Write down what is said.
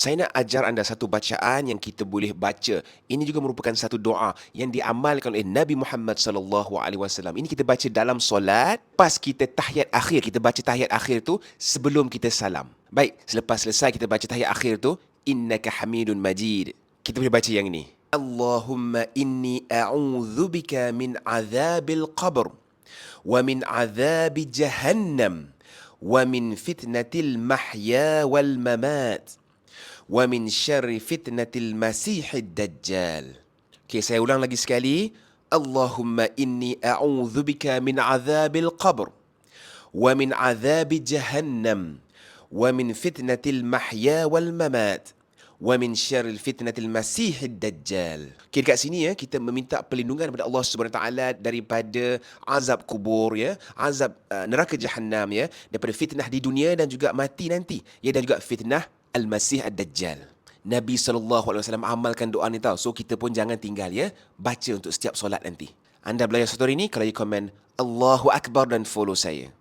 Saya nak ajar anda satu bacaan yang kita boleh baca. Ini juga merupakan satu doa yang diamalkan oleh Nabi Muhammad sallallahu alaihi wasallam. Ini kita baca dalam solat, pas kita tahiyat akhir, kita baca tahiyat akhir tu sebelum kita salam. Baik, selepas selesai kita baca tahiyat akhir tu, innaka hamidun majid. Kita boleh baca yang ini. Allahumma inni a'udzubika min azabil qabr wa min azabi jahannam wa min fitnatil mahya wal mamat wa min syarri fitnatil masiihid dajjal. Okey, saya ulang lagi sekali. Allahumma inni a'udzubika min azabil qabr wa min azabi jahannam wa min fitnatil mahya wal mamat wa min syarril fitnatil masiihid dajjal. Okey dekat sini ya kita meminta perlindungan daripada Allah Subhanahu taala daripada azab kubur ya, azab uh, neraka jahanam ya, daripada fitnah di dunia dan juga mati nanti. Ya dan juga fitnah Al-Masih Ad-Dajjal. Nabi SAW amalkan doa ni tau. So kita pun jangan tinggal ya. Baca untuk setiap solat nanti. Anda belajar satu hari ni, kalau you komen Allahu Akbar dan follow saya.